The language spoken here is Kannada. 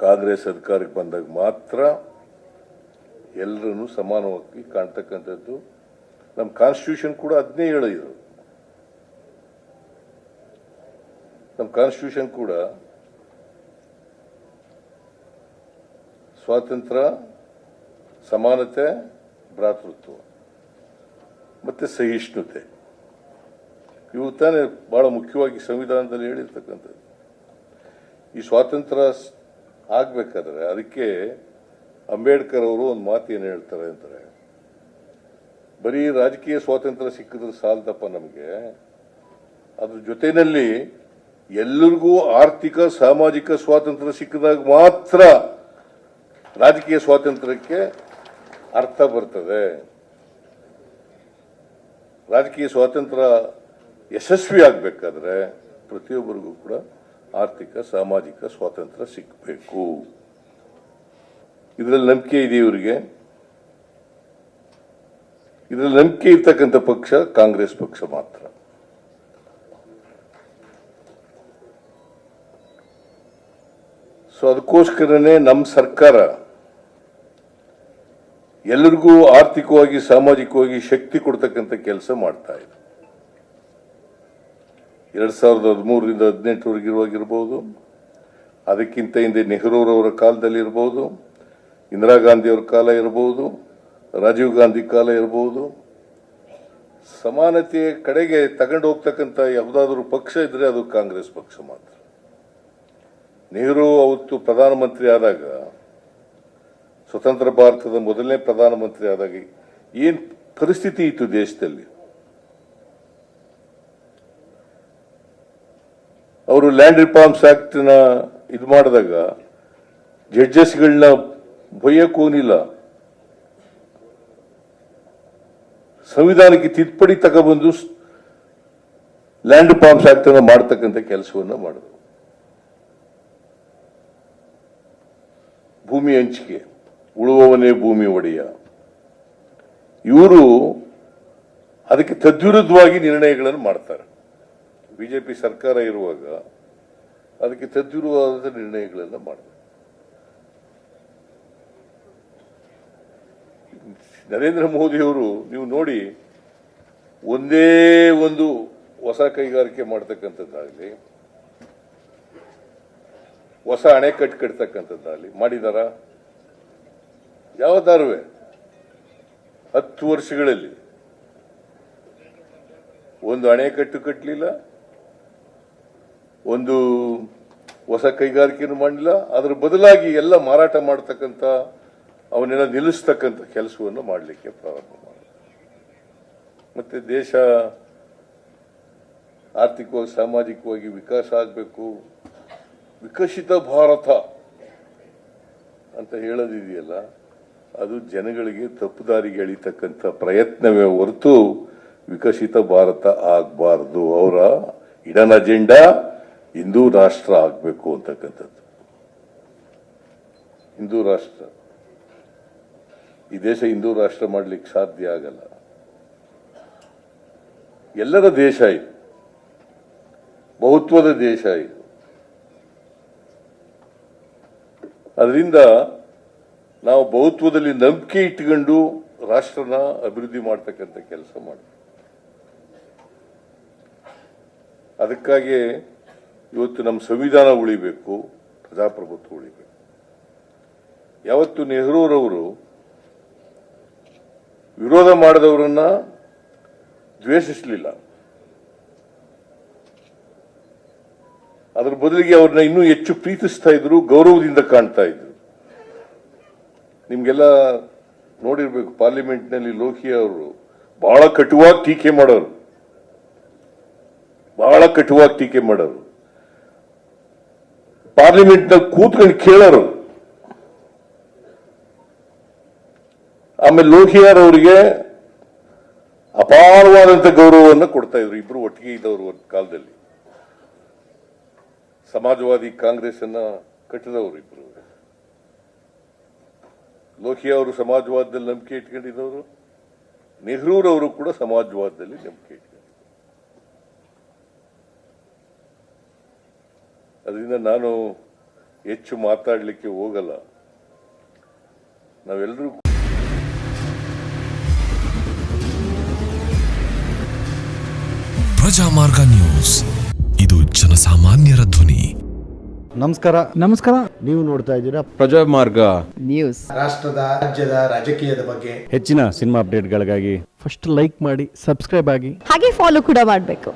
ಕಾಂಗ್ರೆಸ್ ಅಧಿಕಾರಕ್ಕೆ ಬಂದಾಗ ಮಾತ್ರ ಎಲ್ಲರನ್ನು ಸಮಾನವಾಗಿ ಕಾಣ್ತಕ್ಕಂಥದ್ದು. ನಮ್ಮ ಕಾನ್ಸ್ಟಿಟ್ಯೂಷನ್ ಕೂಡ ಅದನ್ನೇ ಹೇಳಿದರು. ನಮ್ಮ ಕಾನ್ಸ್ಟಿಟ್ಯೂಷನ್ ಕೂಡ ಸ್ವಾತಂತ್ರ್ಯ, ಸಮಾನತೆ, ಭ್ರಾತೃತ್ವ, ಮತ್ತೆ ಸಹಿಷ್ಣುತೆ. ಇವು ತಾನೇ ಬಹಳ ಮುಖ್ಯವಾಗಿ ಸಂವಿಧಾನದಲ್ಲಿ ಹೇಳಿರ್ತಕ್ಕಂಥದ್ದು. ಈ ಸ್ವಾತಂತ್ರ್ಯ ಆಗ್ಬೇಕಾದ್ರೆ ಅದಕ್ಕೆ ಅಂಬೇಡ್ಕರ್ ಅವರು ಒಂದು ಮಾತು ಏನು ಹೇಳ್ತಾರೆ ಅಂತಾರೆ. ಬರೀ ರಾಜಕೀಯ ಸ್ವಾತಂತ್ರ್ಯ ಸಿಕ್ಕಿದ್ರೆ ಸಾಲದಪ್ಪ ನಮಗೆ. ಅದ್ರ ಜೊತೆಯಲ್ಲಿ ಎಲ್ಲರಿಗೂ ಆರ್ಥಿಕ, ಸಾಮಾಜಿಕ ಸ್ವಾತಂತ್ರ್ಯ ಸಿಕ್ಕಿದಾಗ ಮಾತ್ರ ರಾಜಕೀಯ ಸ್ವಾತಂತ್ರ್ಯಕ್ಕೆ ಅರ್ಥ ಬರ್ತದೆ. ರಾಜಕೀಯ ಸ್ವಾತಂತ್ರ್ಯ ಯಶಸ್ವಿ ಆಗಬೇಕಾದ್ರೆ ಪ್ರತಿಯೊಬ್ಬರಿಗೂ ಕೂಡ ಆರ್ಥಿಕ, ಸಾಮಾಜಿಕ ಸ್ವಾತಂತ್ರ್ಯ ಸಿಗಬೇಕು. ಇದರಲ್ಲಿ ನಂಬಿಕೆ ಇದೆ ಇವರಿಗೆ? ಇದರಲ್ಲಿ ನಂಬಿಕೆ ಇರ್ತಕ್ಕಂಥ ಪಕ್ಷ ಕಾಂಗ್ರೆಸ್ ಪಕ್ಷ ಮಾತ್ರ. ಸೊ ಅದಕ್ಕೋಸ್ಕರನೇ ನಮ್ಮ ಸರ್ಕಾರ ಎಲ್ಲರಿಗೂ ಆರ್ಥಿಕವಾಗಿ, ಸಾಮಾಜಿಕವಾಗಿ ಶಕ್ತಿ ಕೊಡ್ತಕ್ಕಂಥ ಕೆಲಸ ಮಾಡ್ತಾ ಇದೆ. ಎರಡ್ ಸಾವಿರದ ಹದಿಮೂರರಿಂದ ಹದಿನೆಂಟರವರೆಗಿರುವಾಗಿರ್ಬೋದು ಅದಕ್ಕಿಂತ ಹಿಂದೆ ನೆಹರೂರವರ ಕಾಲದಲ್ಲಿ ಇರಬಹುದು ಇಂದಿರಾ ಗಾಂಧಿಯವರ ಕಾಲ ಇರಬಹುದು ರಾಜೀವ್ ಗಾಂಧಿ ಕಾಲ ಇರಬಹುದು ಸಮಾನತೆಯ ಕಡೆಗೆ ತಗೊಂಡು ಹೋಗ್ತಕ್ಕಂಥ ಯಾವುದಾದ್ರೂ ಪಕ್ಷ ಇದ್ರೆ ಅದು ಕಾಂಗ್ರೆಸ್ ಪಕ್ಷ ಮಾತ್ರ. ನೆಹರು ಅವತ್ತು ಪ್ರಧಾನಮಂತ್ರಿ ಆದಾಗ, ಸ್ವತಂತ್ರ ಭಾರತದ ಮೊದಲನೇ ಪ್ರಧಾನಮಂತ್ರಿ ಆದಾಗ ಏನು ಪರಿಸ್ಥಿತಿ ಇತ್ತು ದೇಶದಲ್ಲಿ? ಅವರು ಲ್ಯಾಂಡ್ ರಿಫಾರ್ಮ್ಸ್ ಆಕ್ಟ್ನ ಇದು ಮಾಡಿದಾಗ ಜಡ್ಜಸ್ಗಳನ್ನ ಹೋಗಿಲ್ಲ ಸಂವಿಧಾನಕ್ಕೆ ತಿದ್ದುಪಡಿ ತಗೊಬಂದು ಲ್ಯಾಂಡ್ ರಿಫಾರ್ಮ್ಸ್ ಆಕ್ಟ್ ಅನ್ನು ಮಾಡ್ತಕ್ಕಂಥ ಕೆಲಸವನ್ನು ಮಾಡಿದ್ರು. ಭೂಮಿ ಹಂಚಿಕೆ, ಉಳುವವನೇ ಭೂಮಿ ಒಡೆಯ. ಇವರು ಅದಕ್ಕೆ ತದ್ವಿರುದ್ಧವಾಗಿ ನಿರ್ಣಯಗಳನ್ನು ಮಾಡ್ತಾರೆ. ಬಿಜೆಪಿ ಸರ್ಕಾರ ಇರುವಾಗ ಅದಕ್ಕೆ ತದ್ವಿರುವಾದ ನಿರ್ಣಯಗಳೆಲ್ಲ ಮಾಡಬೇಕು. ನರೇಂದ್ರ ಮೋದಿಯವರು, ನೀವು ನೋಡಿ, ಒಂದೇ ಒಂದು ಹೊಸ ಕೈಗಾರಿಕೆ ಮಾಡ್ತಕ್ಕಂಥದ್ದಾಗಲಿ, ಹೊಸ ಅಣೆಕಟ್ಟು ಕಟ್ತಕ್ಕಂಥದ್ದಾಗಲಿ ಮಾಡಿದಾರ? ಯಾವತ್ತಾರುವೆ? ಹತ್ತು ವರ್ಷಗಳಲ್ಲಿ. ಒಂದು ಅಣೆಕಟ್ಟು ಕಟ್ಟಲಿಲ್ಲ ಒಂದು ಹೊಸ ಕೈಗಾರಿಕೆಯನ್ನು ಮಾಡಲಿಲ್ಲ. ಅದರ ಬದಲಾಗಿ ಎಲ್ಲ ಮಾರಾಟ ಮಾಡತಕ್ಕಂಥ, ಅವನ್ನೆಲ್ಲ ನಿಲ್ಲಿಸ್ತಕ್ಕಂಥ ಕೆಲಸವನ್ನು ಮಾಡಲಿಕ್ಕೆ ಪ್ರಾರಂಭ ಮಾಡಿದೆ ಮತ್ತೆ ದೇಶ ಆರ್ಥಿಕವಾಗಿ, ಸಾಮಾಜಿಕವಾಗಿ ವಿಕಾಸ ಆಗಬೇಕು. ವಿಕಸಿತ ಭಾರತ ಅಂತ ಹೇಳೋದಿದೆಯಲ್ಲ, ಅದು ಜನಗಳಿಗೆ ತಪ್ಪುದಾರಿಗೆ ಎಳಿತಕ್ಕಂಥ ಪ್ರಯತ್ನವೇ ಹೊರತು ವಿಕಸಿತ ಭಾರತ ಆಗಬಾರ್ದು. ಅವರ ಇಡನ್ ಅಜೆಂಡಾ ಹಿಂದೂ ರಾಷ್ಟ್ರ ಆಗಬೇಕು ಅಂತಕ್ಕಂಥದ್ದು. ಹಿಂದೂ ರಾಷ್ಟ್ರ. ಈ ದೇಶ ಹಿಂದೂ ರಾಷ್ಟ್ರ ಮಾಡ್ಲಿಕ್ಕೆ ಸಾಧ್ಯ ಆಗಲ್ಲ. ಎಲ್ಲರ ದೇಶ ಇದು. ಬಹುತ್ವದ ದೇಶ ಇದು. ಅದರಿಂದ ನಾವು ಬಹುತ್ವದಲ್ಲಿ ನಂಬಿಕೆ ಇಟ್ಕೊಂಡು ರಾಷ್ಟ್ರನ ಅಭಿವೃದ್ಧಿ ಮಾಡ್ತಕ್ಕಂಥ ಕೆಲಸ ಮಾಡಿ ಅದಕ್ಕಾಗಿ ಇವತ್ತು ನಮ್ಮ ಸಂವಿಧಾನ ಉಳಿಬೇಕು, ಪ್ರಜಾಪ್ರಭುತ್ವ ಉಳಿಬೇಕು. ಯಾವತ್ತು ನೆಹರೂರವರು ವಿರೋಧ ಮಾಡಿದವರನ್ನ ದ್ವೇಷಿಸಲಿಲ್ಲ. ಅದರ ಬದಲಿಗೆ ಅವ್ರನ್ನ ಇನ್ನೂ ಹೆಚ್ಚು ಪ್ರೀತಿಸ್ತಾ ಇದ್ರು, ಗೌರವದಿಂದ ಕಾಣ್ತಾ ಇದ್ರು. ನಿಮ್ಗೆಲ್ಲ ನೋಡಿರ್ಬೇಕು, ಪಾರ್ಲಿಮೆಂಟ್ನಲ್ಲಿ ಲೋಹಿ ಅವರು ಬಹಳ ಕಟುವಾಗಿ ಟೀಕೆ ಮಾಡೋರು. ಬಹಳ ಕಟುವಾಗಿ ಟೀಕೆ ಮಾಡೋರು. ಪಾರ್ಲಿಮೆಂಟ್ನ ಕೂತ್ಕೊಂಡು ಕೇಳೋರು, ಆಮೇಲೆ ಲೋಹಿಯಾರ್ ಅವರಿಗೆ ಅಪಾರವಾದಂತ ಗೌರವವನ್ನು ಕೊಡ್ತಾ ಇದ್ರು, ಇಬ್ರು ಒಟ್ಟಿಗೆ ಇದ್ದವರು ಒಂದು ಕಾಲದಲ್ಲಿ. ಸಮಾಜವಾದಿ ಕಾಂಗ್ರೆಸ್ ಅನ್ನ ಕಟ್ಟಿದವರು ಇಬ್ರು. ಲೋಹಿಯಾ ಅವರು ಸಮಾಜವಾದದಲ್ಲಿ ನಂಬಿಕೆ ಇಟ್ಕೊಂಡಿದ್ದವರು, ನೆಹರೂರವರು ಕೂಡ ಸಮಾಜವಾದದಲ್ಲಿ ನಂಬಿಕೆ ಇಟ್ಕೊಂಡಿದ್ರು ಅದರಿಂದ ನಾನು ಹೆಚ್ಚು ಮಾತಾಡಲಿಕ್ಕೆ ಹೋಗಲ್ಲ. ನಾವೆಲ್ಲರೂ ಪ್ರಜಾಮಾರ್ಗ ನ್ಯೂಸ್. ಇದು ಜನಸಾಮಾನ್ಯರ ಧ್ವನಿ. ನಮಸ್ಕಾರ. ನಮಸ್ಕಾರ. ನೀವು ನೋಡ್ತಾ ಇದ್ದೀರಾ ಪ್ರಜಾಮಾರ್ಗ ನ್ಯೂಸ್. ರಾಷ್ಟ್ರದ ರಾಜ್ಯದ ರಾಜಕೀಯದ ಬಗ್ಗೆ ಹೆಚ್ಚಿನ ಸಿನಿಮಾ ಅಪ್ಡೇಟ್ಗಳಿಗಾಗಿ ಫಸ್ಟ್ ಲೈಕ್ ಮಾಡಿ ಸಬ್ಸ್ಕ್ರೈಬ್ ಆಗಿ. ಹಾಗೆ ಫಾಲೋ ಕೂಡ ಮಾಡಬೇಕು.